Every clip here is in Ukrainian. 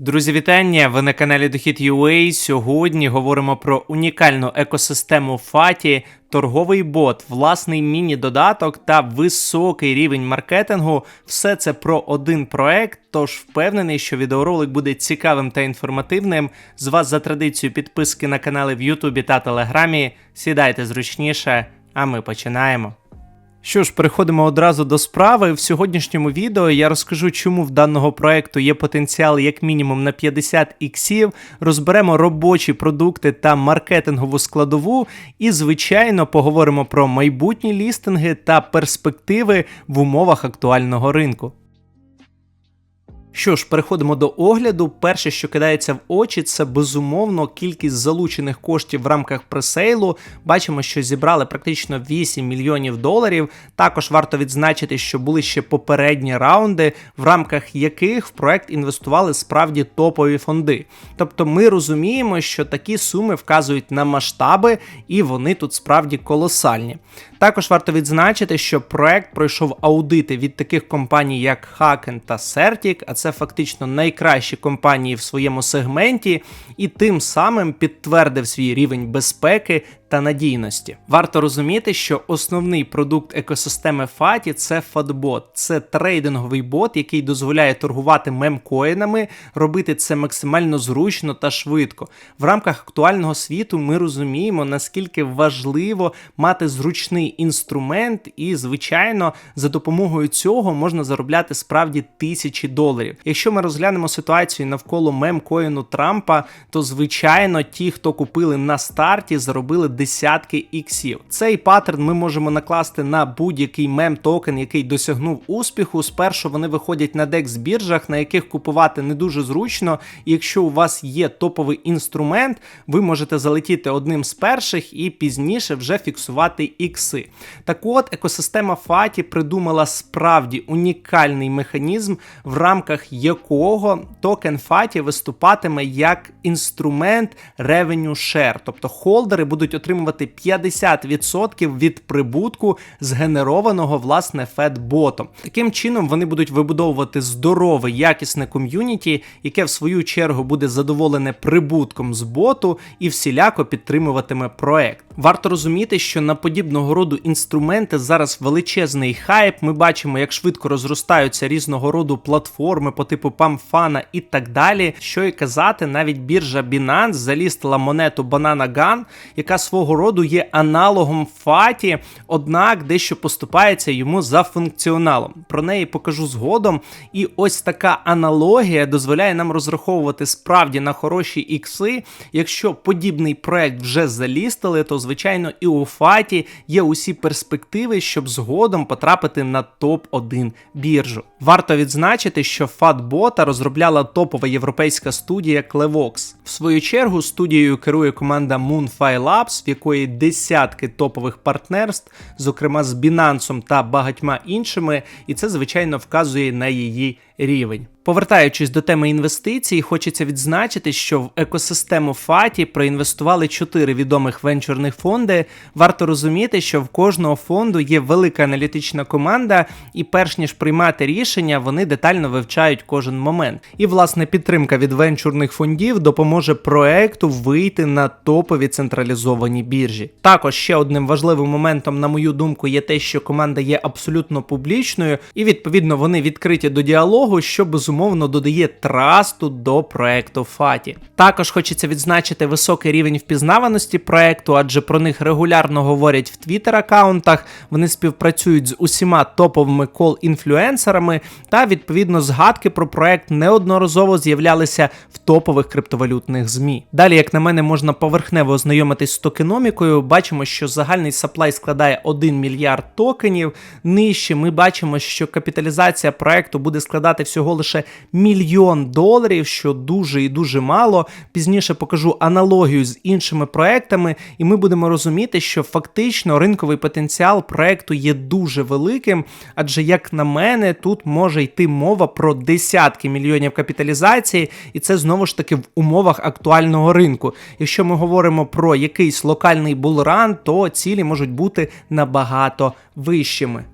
Друзі, вітання! Ви на каналі Дохід UA. Сьогодні говоримо про унікальну екосистему Фаті, торговий бот, власний міні-додаток та високий рівень маркетингу. Все це про один проект. Тож впевнений, що відеоролик буде цікавим та інформативним. З вас за традицією підписки на канали в Ютубі та Телеграмі. Сідайте зручніше, а ми починаємо. Що ж, переходимо одразу до справи. В сьогоднішньому відео я розкажу, чому в даного проекту є потенціал як мінімум на 50 іксів, розберемо робочі продукти та маркетингову складову, і, звичайно, поговоримо про майбутні лістинги та перспективи в умовах актуального ринку. Що ж, переходимо до огляду. Перше, що кидається в очі, це безумовно кількість залучених коштів в рамках пресейлу. Бачимо, що зібрали практично 8 мільйонів доларів. Також варто відзначити, що були ще попередні раунди, в рамках яких в проект інвестували справді топові фонди. Тобто ми розуміємо, що такі суми вказують на масштаби, і вони тут справді колосальні. Також варто відзначити, що проект пройшов аудити від таких компаній, як Haken та Certic, а це фактично найкращі компанії в своєму сегменті, і тим самим підтвердив свій рівень безпеки та надійності. Варто розуміти, що основний продукт екосистеми Фаті це фатбот, це трейдинговий бот, який дозволяє торгувати мемкоїнами, робити це максимально зручно та швидко. В рамках актуального світу ми розуміємо, наскільки важливо мати зручний інструмент, і, звичайно, за допомогою цього можна заробляти справді тисячі доларів. Якщо ми розглянемо ситуацію навколо мемкоїну Трампа, то звичайно ті, хто купили на старті, заробили десятки іксів. Цей паттерн ми можемо накласти на будь-який мем-токен, який досягнув успіху. Спершу вони виходять на DEX біржах, на яких купувати не дуже зручно. І якщо у вас є топовий інструмент, ви можете залетіти одним з перших і пізніше вже фіксувати ікси. Так от, екосистема Фаті придумала справді унікальний механізм, в рамках якого токен Фаті виступатиме як інструмент revenue share, тобто холдери будуть отримувати 50% від прибутку, згенерованого власне Федботом. Таким чином вони будуть вибудовувати здорове, якісне ком'юніті, яке в свою чергу буде задоволене прибутком з боту і всіляко підтримуватиме проект. Варто розуміти, що на подібного роду інструменти зараз величезний хайп. Ми бачимо, як швидко розростаються різного роду платформи по типу Pamfana і так далі. Що і казати, навіть біржа Binance залістила монету Banana Gun, яка свого роду є аналогом Фаті, однак дещо поступається йому за функціоналом. Про неї покажу згодом. І ось така аналогія дозволяє нам розраховувати справді на хороші ікси. Якщо подібний проект вже залістили, то звичайно і у Фаті є усі перспективи, щоб згодом потрапити на топ-1 біржу. Варто відзначити, що Фатбота розробляла топова європейська студія Clevox. В свою чергу студією керує команда Moonfire Labs, якої десятки топових партнерств, зокрема з Binance та багатьма іншими, і це звичайно вказує на її рівень. Повертаючись до теми інвестицій, хочеться відзначити, що в екосистему Фаті проінвестували чотири відомих венчурних фонди. Варто розуміти, що в кожного фонду є велика аналітична команда, і перш ніж приймати рішення, вони детально вивчають кожен момент. І власне підтримка від венчурних фондів допоможе проекту вийти на топові централізовані біржі. Також ще одним важливим моментом, на мою думку, є те, що команда є абсолютно публічною, і відповідно вони відкриті до діалогу, що безумовно додає трасту до проекту Фаті. Також хочеться відзначити високий рівень впізнаваності проекту, адже про них регулярно говорять в твіттер аккаунтах. Вони співпрацюють з усіма топовими кол-інфлюенсерами, та відповідно згадки про проект неодноразово з'являлися в топових криптовалютних ЗМІ. Далі, як на мене, можна поверхнево ознайомитись з токеномікою. Бачимо, що загальний саплай складає 1 мільярд токенів. Нижче ми бачимо, що капіталізація проекту буде складати всього лише мільйон доларів, що дуже і дуже мало. Пізніше покажу аналогію з іншими проектами, і ми будемо розуміти, що фактично ринковий потенціал проекту є дуже великим, адже, як на мене, тут може йти мова про десятки мільйонів капіталізації, і це знову ж таки в умовах актуального ринку. Якщо ми говоримо про якийсь локальний булран, то цілі можуть бути набагато вищими.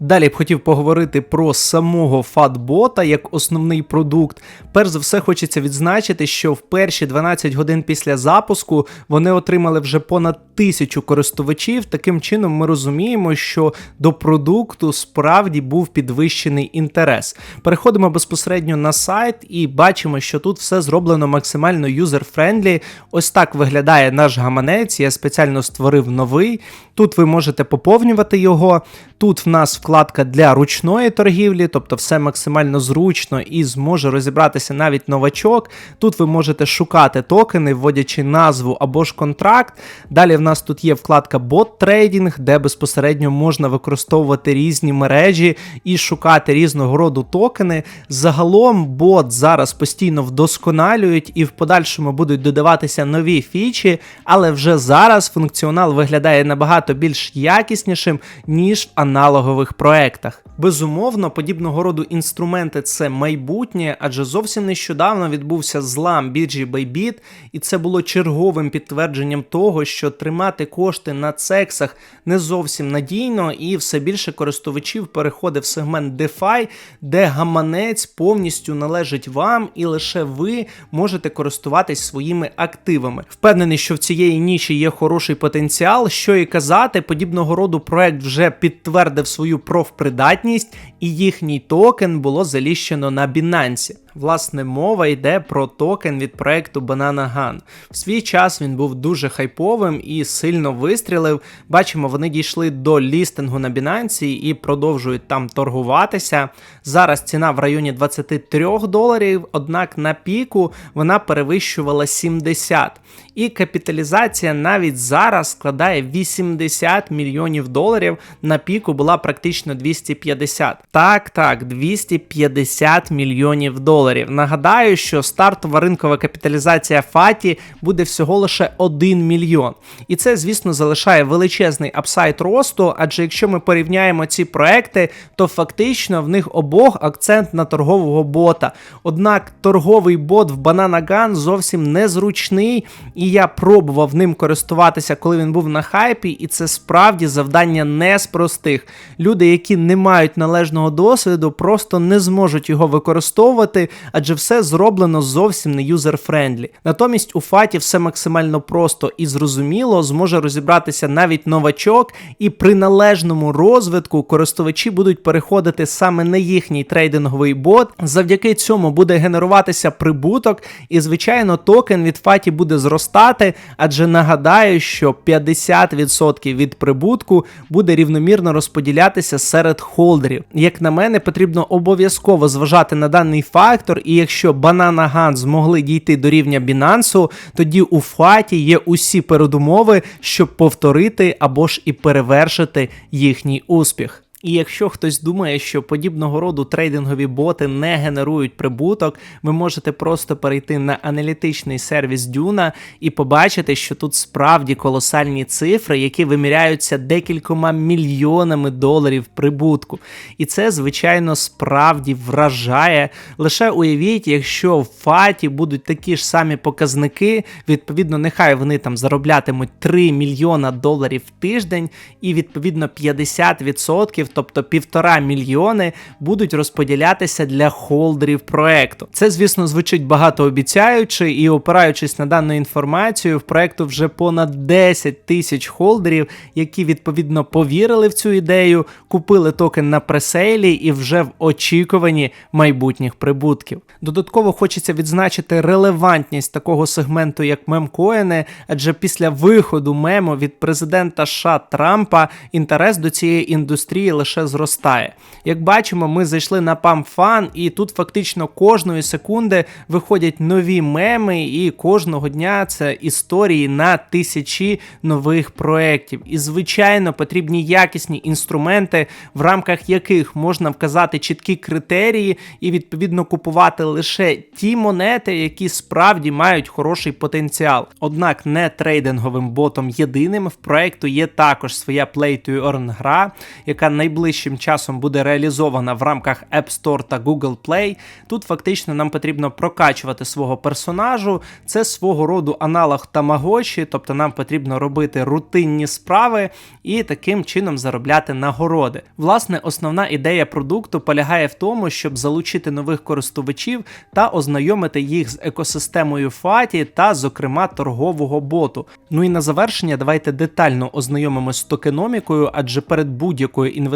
Далі б хотів поговорити про самого фатбота як основний продукт. Перш за все, хочеться відзначити, що в перші 12 годин після запуску вони отримали вже понад тисячу користувачів. Таким чином, ми розуміємо, що до продукту справді був підвищений інтерес. Переходимо безпосередньо на сайт і бачимо, що тут все зроблено максимально юзер-френдлі. Ось так виглядає наш гаманець. Я спеціально створив новий. Тут ви можете поповнювати його. Тут в нас вкладка для ручної торгівлі, тобто все максимально зручно і зможе розібратися навіть новачок. Тут ви можете шукати токени, вводячи назву або ж контракт. Далі в нас тут є вкладка бот трейдинг, де безпосередньо можна використовувати різні мережі і шукати різного роду токени. Загалом бот зараз постійно вдосконалюють і в подальшому будуть додаватися нові фічі, але вже зараз функціонал виглядає набагато більш якіснішим, ніж в аналогових проектах. Безумовно, подібного роду інструменти це майбутнє, адже зовсім нещодавно відбувся злам біржі Bybit, і це було черговим підтвердженням того, що тримати кошти на цексах не зовсім надійно, і все більше користувачів переходить в сегмент DeFi, де гаманець повністю належить вам, і лише ви можете користуватись своїми активами. Впевнений, що в цієї ніші є хороший потенціал. Що і казати, подібного роду проект вже підтвердив свою профпридатність, і їхній токен було заліщено на Binance. Власне, мова йде про токен від проекту Banana Gun. В свій час він був дуже хайповим і сильно вистрілив. Бачимо, вони дійшли до лістингу на Binance і продовжують там торгуватися. Зараз ціна в районі 23 доларів, однак на піку вона перевищувала 70. І капіталізація навіть зараз складає 80 мільйонів доларів. На піку була практично 250. Так, так, 250 мільйонів доларів. Нагадаю, що стартова ринкова капіталізація Фаті буде всього лише 1 мільйон. І це, звісно, залишає величезний апсайт росту, адже якщо ми порівняємо ці проекти, то фактично в них обох акцент на торгового бота. Однак торговий бот в Banana Gun зовсім незручний, і я пробував ним користуватися, коли він був на хайпі, і це справді завдання не з простих. Люди, які не мають належного досвіду, просто не зможуть його використовувати, адже все зроблено зовсім не юзер-френдлі. Натомість у фаті все максимально просто і зрозуміло, зможе розібратися навіть новачок, і при належному розвитку користувачі будуть переходити саме на їхній трейдинговий бот. Завдяки цьому буде генеруватися прибуток, і, звичайно, токен від фаті буде зростати, адже нагадаю, що 50% від прибутку буде рівномірно розподілятися серед холдерів. Як на мене, потрібно обов'язково зважати на даний фактор, і якщо Banana Gun змогли дійти до рівня Binance, тоді у фаті є усі передумови, щоб повторити або ж і перевершити їхній успіх. І якщо хтось думає, що подібного роду трейдингові боти не генерують прибуток, ви можете просто перейти на аналітичний сервіс Duna і побачити, що тут справді колосальні цифри, які виміряються декількома мільйонами доларів прибутку. І це, звичайно, справді вражає. Лише уявіть, якщо в фаті будуть такі ж самі показники, відповідно, нехай вони там зароблятимуть 3 мільйона доларів в тиждень, і відповідно 50% тобто півтора мільйони, будуть розподілятися для холдерів проекту. Це, звісно, звучить багатообіцяюче, і опираючись на дану інформацію, в проекту вже понад 10 тисяч холдерів, які відповідно повірили в цю ідею, купили токен на пресейлі і вже в очікуванні майбутніх прибутків. Додатково хочеться відзначити релевантність такого сегменту, як мемкоїни, адже після виходу мему від президента США Трампа інтерес до цієї індустрії лише зростає. Як бачимо, ми зайшли на PAMFAN, і тут фактично кожної секунди виходять нові меми, і кожного дня це історії на тисячі нових проєктів. І, звичайно, потрібні якісні інструменти, в рамках яких можна вказати чіткі критерії і відповідно купувати лише ті монети, які справді мають хороший потенціал. Однак не трейдинговим ботом єдиним в проекту є також своя Play to Earn гра, яка найближче найближчим часом буде реалізована в рамках App Store та Google Play. Тут фактично нам потрібно прокачувати свого персонажу. Це свого роду аналог тамагочі, тобто нам потрібно робити рутинні справи і таким чином заробляти нагороди. Власне, основна ідея продукту полягає в тому, щоб залучити нових користувачів та ознайомити їх з екосистемою Фаті та, зокрема, торгового боту. Ну і на завершення давайте детально ознайомимося з токеномікою, адже перед будь-якою інвестицією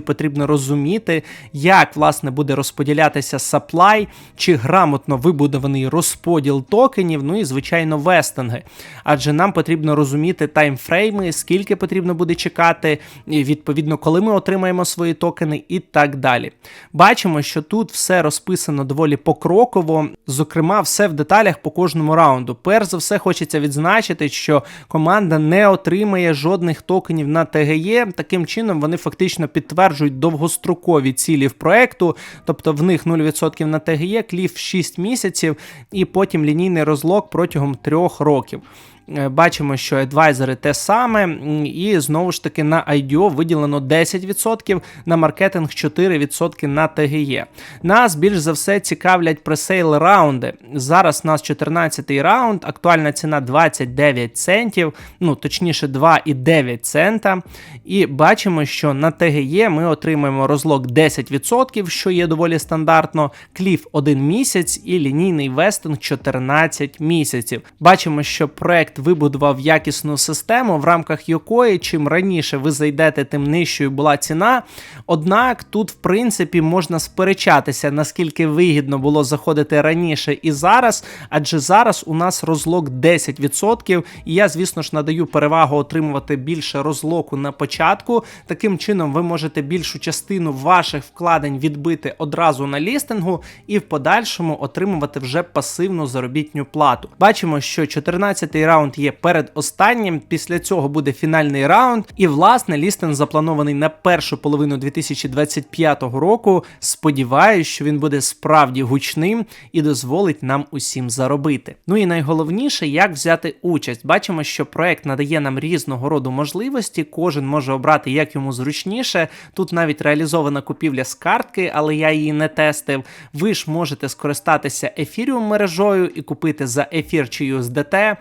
потрібно розуміти, як власне буде розподілятися саплай, чи грамотно вибудований розподіл токенів, ну і звичайно вестинги. Адже нам потрібно розуміти таймфрейми, скільки потрібно буде чекати, і відповідно, коли ми отримаємо свої токени, і так далі. Бачимо, що тут все розписано доволі покроково, зокрема, все в деталях по кожному раунду. Перш за все, хочеться відзначити, що команда не отримає жодних токенів на ТГЄ. Таким чином, вони фактично підтверджують довгострокові цілі в проекту, тобто в них 0% на ТГЄ, кліф 6 місяців, і потім лінійний розлог протягом 3 років. Е, Бачимо, що адвайзери те саме, і знову ж таки на IDO виділено 10%, на маркетинг 4% на TGE. Нас більш за все цікавлять пресейл раунди. Зараз у нас 14-й раунд, актуальна ціна 29 центів, ну точніше 2,9 цента. І бачимо, що на TGE ми отримаємо розлог 10%, що є доволі стандартно, кліф 1 місяць і лінійний вестинг 14 місяців. Бачимо, що проект вибудував якісну систему, в рамках якої чим раніше ви зайдете, тим нижчою була ціна. Однак тут, в принципі, можна сперечатися, наскільки вигідно було заходити раніше і зараз, адже зараз у нас розлог 10%, і я, звісно ж, надаю перевагу отримувати більше розлоку на початку. Таким чином, ви можете більшу частину ваших вкладень відбити одразу на лістингу і в подальшому отримувати вже пасивну заробітню плату. Бачимо, що 14-й раунд є перед останнім. Після цього буде фінальний раунд. І власне лістинг запланований на першу половину 2025 року. Сподіваюсь, що він буде справді гучним і дозволить нам усім заробити. Ну і найголовніше, як взяти участь. Бачимо, що проект надає нам різного роду можливості. Кожен може обрати як йому зручніше. Тут навіть реалізована купівля з картки, але я її не тестив. Ви ж можете скористатися ефіріум мережою і купити за ефір чи USDT.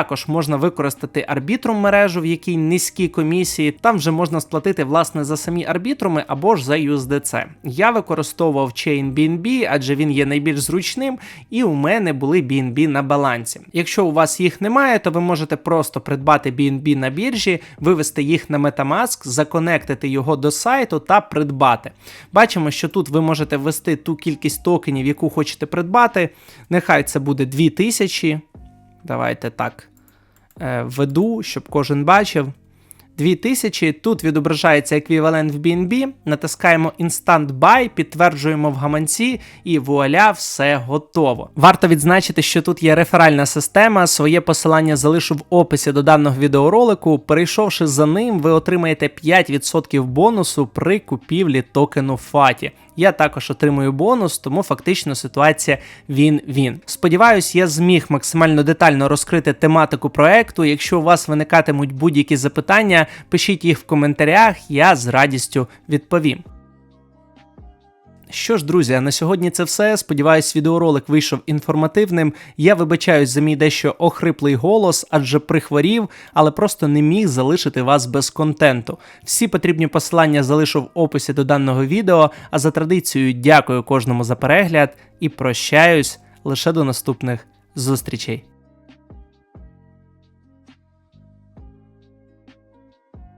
Також можна використати арбітрум мережу, в якій низькі комісії. Там вже можна сплатити власне за самі арбітруми або ж за USDC. Я використовував Chain BNB, адже він є найбільш зручним, і у мене були BNB на балансі. Якщо у вас їх немає, то ви можете просто придбати BNB на біржі, вивести їх на Metamask, законектити його до сайту та придбати. Бачимо, що тут ви можете ввести ту кількість токенів, яку хочете придбати. Нехай це буде 2000. Давайте так веду, введу, щоб кожен бачив. 2000, тут відображається еквівалент в BNB, натискаємо Instant Buy, підтверджуємо в гаманці і вуаля, все готово. Варто відзначити, що тут є реферальна система. Своє посилання залишу в описі до даного відеоролику. Перейшовши за ним, ви отримаєте 5% бонусу при купівлі токену FATI. Я також отримую бонус, тому фактично ситуація він-він. Сподіваюсь, я зміг максимально детально розкрити тематику проекту. Якщо у вас виникатимуть будь-які запитання, пишіть їх в коментарях, я з радістю відповім. Що ж, друзі, на сьогодні це все. Сподіваюсь, відеоролик вийшов інформативним. Я вибачаюсь за мій дещо охриплий голос, адже прихворів, але просто не міг залишити вас без контенту. Всі потрібні посилання залишу в описі до даного відео. А за традицією, дякую кожному за перегляд і прощаюсь лише до наступних зустрічей.